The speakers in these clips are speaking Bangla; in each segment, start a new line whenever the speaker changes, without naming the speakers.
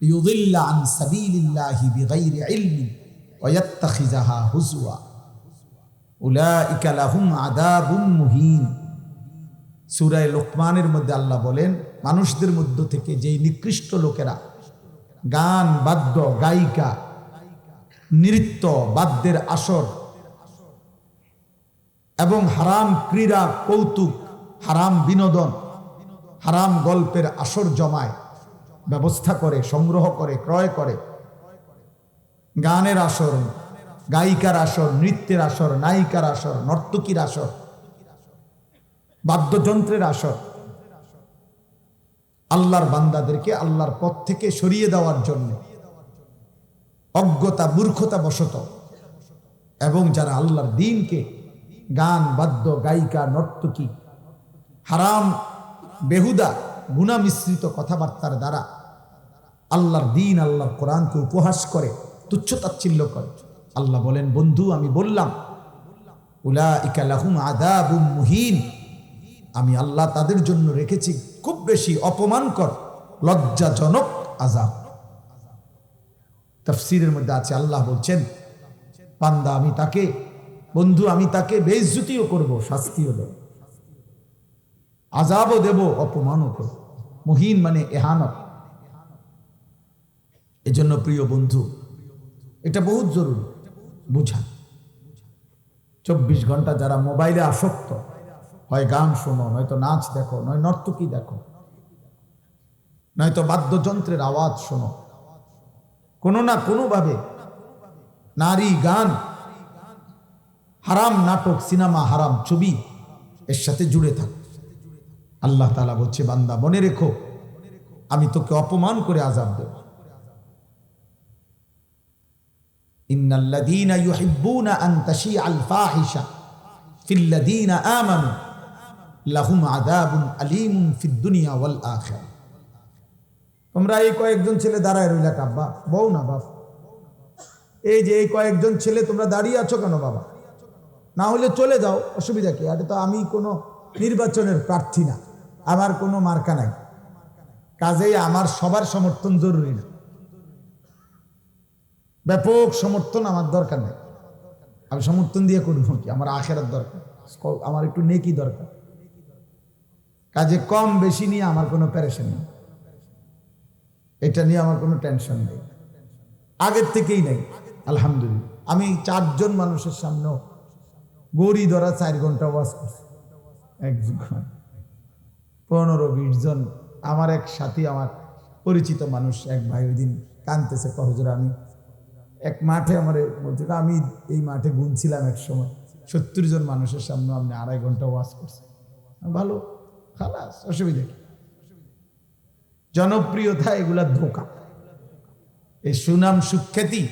ইউদিল্লা আন সাবিলিল্লাহি বিগাইরি ইলমিন ওয়াত্তাখিজাহা হুজুয়া উলাইকা লাহুম আযাবুম মুহিন সূরায়ে লোকমানের মধ্যে আল্লাহ বলেন, মানুষদের মধ্য থেকে যেই নিকৃষ্ট লোকেরা গান, বাদ্য, গায়িকা, নৃত্য, বাদ্যের আসর এবং হারাম ক্রীড়া, কৌতুক, হারাম বিনোদন, হারাম গল্পের আসর জমায় ব্যবস্থা করে, সংগ্রহ করে, ক্রয় করে। গানের আসর, গায়িকার আসর, নৃত্যের আসর, নায়িকার আসর, নর্তকীর আসর, বাদ্যযন্ত্রের আসর। আল্লাহর বান্দাদেরকে আল্লাহর পথ থেকে সরিয়ে দেওয়ার জন্য। অজ্ঞতা, মূর্খতা বশত। এবং যারা আল্লাহর দিনকে গান, বাদ্য, গায়িকা, নর্তকী, হারাম, বেহুদা গুণা মিশ্রিত কথাবার্তার দ্বারা আল্লাহর দিন আল্লাহর কোরআনকে উপহাস করে, তুচ্ছতাচ্ছিল্য করে। আল্লাহ বলেন, বন্ধু, আমি বললাম উলা ইকালাহুম আদাবুম মুহিন। আমি আল্লাহ তাদের জন্য রেখেছি খুব বেশি অপমানকর, লজ্জাজনক আজাব তফসিরের মধ্যে আছে, আল্লাহ বলছেন পান্দা আমি তাকে, বন্ধু, আমি তাকে বেইজ্জুতিও করব, শাস্তিও দেব। আজাবও দেব, অপমানও করব। মহিন মানে এহানত। এজন্য প্রিয় বন্ধু, এটা বহুত জরুরি, বুঝা। চব্বিশ ঘণ্টা যারা মোবাইলে আসক্ত, হয় গান শোনো, নয়তো নাচ দেখো, নয় নর্তকী দেখো, নয়তো বাদ্যযন্ত্রের আওয়াজ শোনো। কোনো না কোনোভাবে নারী গান, হারাম নাটক, সিনেমা, হারাম ছবি, এর সাথে জুড়ে থাক। আল্লাহ তালা বলছে, বান্দা, মনে রেখো, আমি তোকে অপমান করে আজাব দেব। ইন্নাল্লাযীনা ইউহিব্বুনা আন তাশিআল ফাহিশা ফিল্লাযীনা আমানু লাহুম আযাবুন আলীমুন ফিদ দুনিয়া ওয়াল আখিরাহ তোমরা এই কয়েকজন ছেলে দাঁড়ায় রইলা কাব্বা বউ না বাপ? এই যে এই কয়েকজন ছেলে তোমরা দাঁড়িয়ে আছো কেন বাবা? না হলে চলে যাও, অসুবিধা কি? এটা তো আমি কোনো নির্বাচনের প্রার্থী না, আমার কোনো মার্কা নাই। কাজেই আমার সবার সমর্থন জরুরি না। ব্যাপক সমর্থন আমার দরকার নেই। আমি সমর্থন দিয়ে করব কি? আমার আখেরার দরকার। আমার একটু নেকি দরকার। কাজে কম বেশি নিয়ে আমার কোনো প্যারেশন নেই। এটা নিয়ে আমার কোনো টেনশন নেই। আগের থেকেই নেই, আলহামদুলিল্লাহ। আমি চারজন মানুষের সামনেও গড়ি ধরা চার ঘণ্টা ওয়াজ করছি। একজন, পনেরো, বিশ জন। আমার এক সাথী, আমার পরিচিত মানুষ, এক ভাই ওই দিন কানতেছে কহজোর আমি এক মাঠে আমার বলছে আমি এই মাঠে গুনছিলাম এক সময় সত্তর জন মানুষের সামনে আপনি আড়াই ঘণ্টা ওয়াজ করছি ভালো, খালাস, অসুবিধা কি? জনপ্রিয়তা এগুলা ধোকা। এই সুনাম সুখ্যাতি,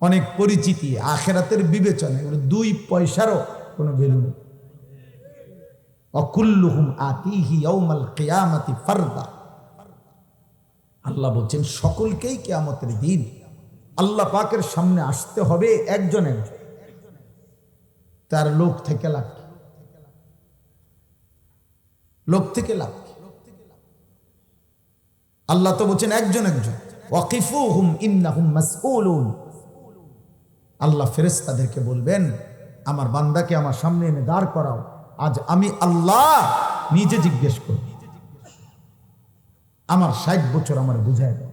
অনেক পরিচিতি, আখেরাতের বিবেচনা, এগুলো দুই পয়সারও কোনো ভ্যালু নেই। অকুল্লুহুম আতিহি ইয়াউমাল কিয়ামাতি ফারদা। আল্লাহ বলছেন, সকলকেই কিয়ামতের দিন আল্লাহ পাকের সামনে আসতে হবে একজন একজন। তার লোক থেকে লাভ লোক থেকে লাভ আল্লাহ তো বলছেন একজন একজন। ওয়াকিফুহুম, ইন্নাহুম মাসউলুন। আল্লাহ ফেরেশতাদেরকে বলবেন, আমার বান্দাকে আমার সামনে এনে দাঁড় করাও। আজ আমি আল্লাহ নিজে জিজ্ঞেস করি আমার ষাট বছর আমার বুঝায়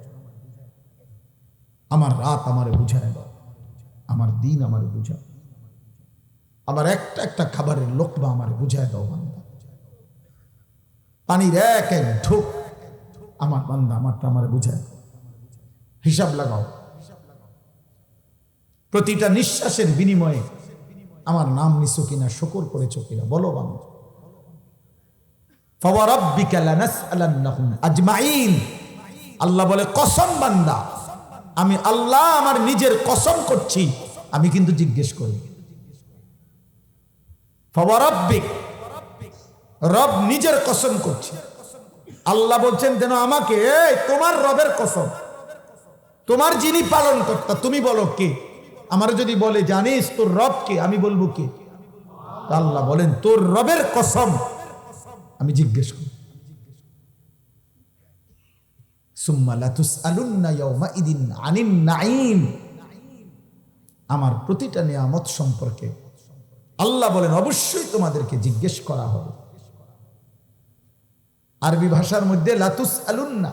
আমার রাত আমারে বুঝায় দাও আমার দিন আমার বুঝাও আমার একটা একটা খাবারের লোকবা আমার বুঝায় দাও, বান্দা। পানির এক এক ঢোক আমার বান্দা আমারটা আমার বুঝায়। হিসাব লাগাও। প্রতিটা নিঃশ্বাসের বিনিময়ে আমার নাম নিছো কিনা, শকর করেছ কিনা, বলো বান্দা। আজমাইন। আল্লাহ বলে, কসম বান্দা আমি আল্লাহ আমার নিজের কসম করছি, আমি কিন্তু জিজ্ঞেস করি। ফাওয়ারাব্বিক রব নিজের কসম করছে। আল্লাহ বলছেন, যেন আমাকে তোমার রবের কসম, তোমার যিনি পালন কর্তা তুমি বলো কে? আমার যদি বলে, জানিস তোর রব কে? আমি বলব কে? আল্লাহ বলেন, তোর রবের কসম। আমি জিজ্ঞেস করি। আমার প্রতিটা নিয়ামত সম্পর্কে আল্লাহ বলেন, অবশ্যই তোমাদেরকে জিজ্ঞেস করা হবে। আরবি ভাষার মধ্যে লাতুস আলুন্না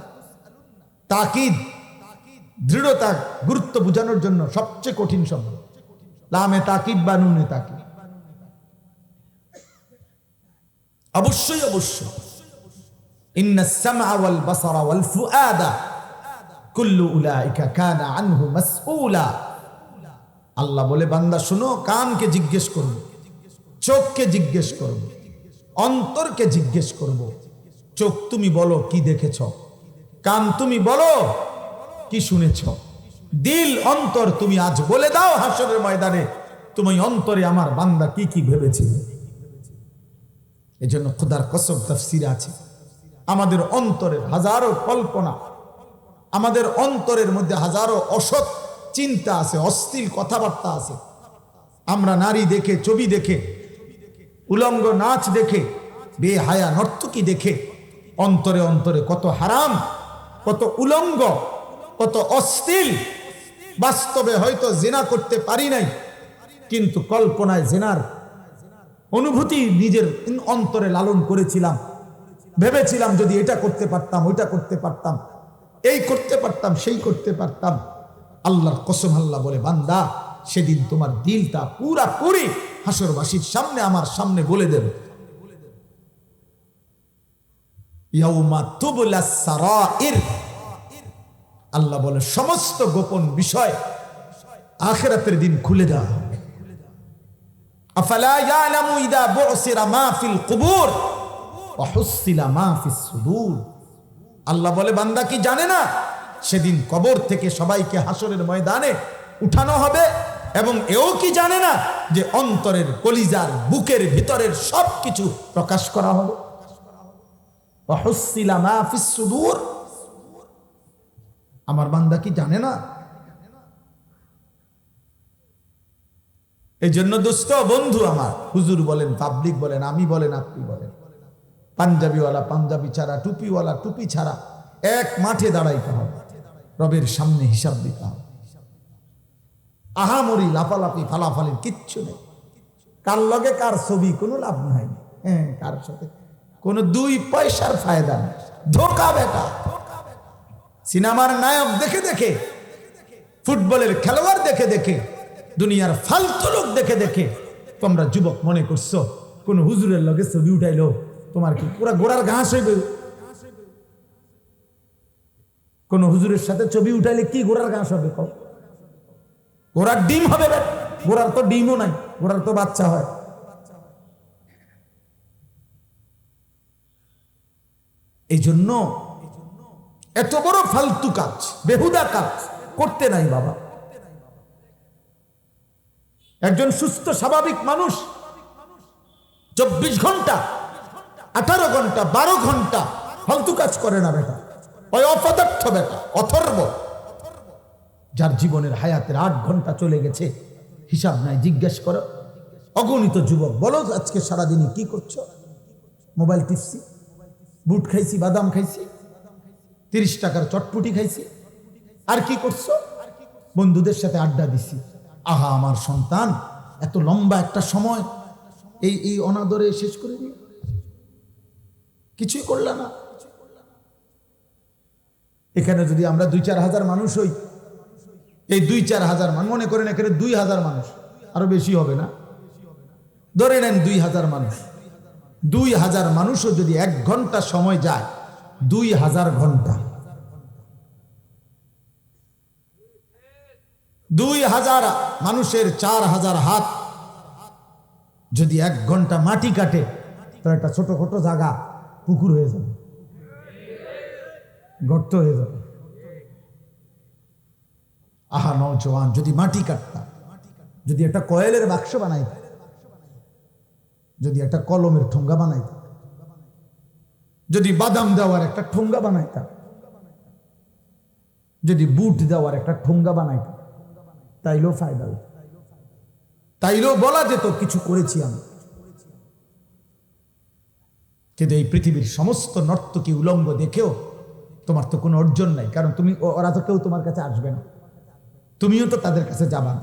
তাকিদ, দৃঢ়তা, গুরুত্ব বোঝানোর জন্য সবচেয়ে কঠিন শব্দ। লামে তাকিদ বা নুনে তাকিদ। অবশ্যই অবশ্যই। আল্লাহ বলে, বান্দা, শুনো, কানকে জিজ্ঞেস করব, চোখকে জিজ্ঞেস করব, অন্তরকে জিজ্ঞেস করব। চোখ তুমি বলো, কি দেখেছ? কান তুমি বলো, কি শুনেছ? দিল, অন্তর তুমি আজ বলে দাও হাসরের ময়দানে, তুমি অন্তরে আমার বান্দা কি কি ভেবেছিলে? এই জন্য খোদার কসম, তাফসির আছে। আমাদের অন্তরের হাজারো কল্পনা, আমাদের অন্তরের মধ্যে হাজারো অসৎ চিন্তা আছে, অস্থির কথাবার্তা আছে। আমরা নারী দেখে, ছবি দেখে, উলঙ্গ নাচ দেখে, বেহায়া নর্তকী দেখে, অন্তরে অন্তরে কত হারাম, কত উলঙ্গ, কত অস্থির। বাস্তবে হয়তো জেনা করতে পারি নাই, কিন্তু কল্পনায় জেনার অনুভূতি নিজের অন্তরে লালন করেছিলাম। ভেবেছিলাম যদি এটা করতে পারতাম, ওইটা করতে পারতাম, এই করতে পারতাম, সেই করতে পারতাম। আল্লাহর কসম আল্লাহ বলে, বান্দা, সেদিন তোমার দিলটা পুরা পুরি হাসরবাসীর সামনে, আমার সামনে বলে দেবে। আল্লাহ বলে, সমস্ত গোপন বিষয় আখেরাতের দিন খুলে দেওয়া হবে। আফালা ইদা বুসিরা মা কুবুর। হুসিলা মা সুদূর। আল্লাহ বলে, বান্দা কি জানে না? সেদিন কবর থেকে সবাইকে হাসরের ময়দানে উঠানো হবে এবং এও কি জানে না যে অন্তরের কলিজার বুকের ভিতরের সব কিছু প্রকাশ করা হবে? হুসিলা মা সুদূর। আমার বান্দা কি জানে না? এই জন্য দোস্ত বন্ধু আমার, হুজুর বলেন, পাবলিক বলেন, আমি বলেন, আপনি বলেন। পাঞ্জাবিওয়ালা, পাঞ্জাবি ছাড়া, টুপিওয়ালা, টুপি ছাড়া এক মাঠে দাঁড়াইতে হবে। রবের সামনে হিসাব দিতে হবে। আহামরি, লাফালাফি, ফালাফালির কিচ্ছু নেই। কার লগে কার ছবি, কোনো লাভ নাই। হ্যাঁ কার সাথে? কোনো দুই পয়সার ফায়দা নেই। ধোকা বেটা। সিনেমার নায়ক দেখে দেখে, ফুটবলের খেলোয়াড় দেখে দেখে, দুনিয়ার ফালতু লোক দেখে দেখে, তোমরা যুবক মনে করছ, কোন হুজুরের লগে ছবি উঠাইলো তোমার কি? পুরা গোড়ার ঘাস হইবে। কোন হুজুরের সাথে ছবি উঠাইলে কি গোড়ার ঘাস হবে কও? গোড়ার ডিম হবে গোড়ার তো ডিমও নাই, গোড়ার তো বাচ্চা হয়। এই জন্য এত বড় ফালতু কাজ, বেহুদা কাজ করতে নাই বাবা। একজন সুস্থ, স্বাভাবিক মানুষ চব্বিশ ঘণ্টা আঠারো ঘণ্টা, বারো ঘণ্টা ফালতু কাজ করে না বেটা। ওই অপদার্থ বেটা, অথর্ব। যার জীবনের হায়াতের আট ঘণ্টা চলে গেছে, হিসাব নাই, জিজ্ঞেস করো। অগণিত যুবক, বলো আজকে সারাদিনে কি করছ? মোবাইল টিপছি, বুট খাইছি, বাদাম খাইছি, তিরিশ টাকার চটপুটি খাইছি, আর কি করছ? বন্ধুদের সাথে আড্ডা দিছি। আহা, আমার সন্তান, এত লম্বা একটা সময়, এই এই অনাদরে শেষ করে দিল। কিছুই করলে না। এখানে যদি আমরা দুই চার হাজার মানুষ হই, এই দুই চার হাজার মানুষ, মনে করেন এখানে দুই হাজার মানুষ, আরও বেশি হবে না? ধরে নেন দুই হাজার মানুষ। দুই হাজার মানুষও যদি এক ঘণ্টা সময় যায়, দুই হাজার ঘণ্টা। দুই হাজার মানুষের চার হাজার হাত যদি এক ঘণ্টা মাটি কাটে তো একটা ছোট ছোট জায়গা পুকুর হয়ে যাবে। গর্ত হয়ে যাবে। আহা নৌজওয়ান যদি মাটি কাটতাম যদি একটা কয়েলের বাক্স বানাইতাম যদি একটা কলমের ঠোঙ্গা বানাইতাম যদি বাদাম দেওয়ার একটা ঠোঙ্গা বানাইতাম যদি বুট দেওয়ার একটা ঠোঙ্গা বানাইতাম তাইলেও ফায়দা হইত। তাইলেও বলা যেত, কিছু করেছি আমি। কিন্তু এই পৃথিবীর সমস্ত নর্তকী উলঙ্গ দেখেও তোমার তো কোনো অর্জন নাই, কারণ তুমি ওরা তো কেউ তোমার কাছে আসবে না। তুমিও তো তাদের কাছে যাবা না।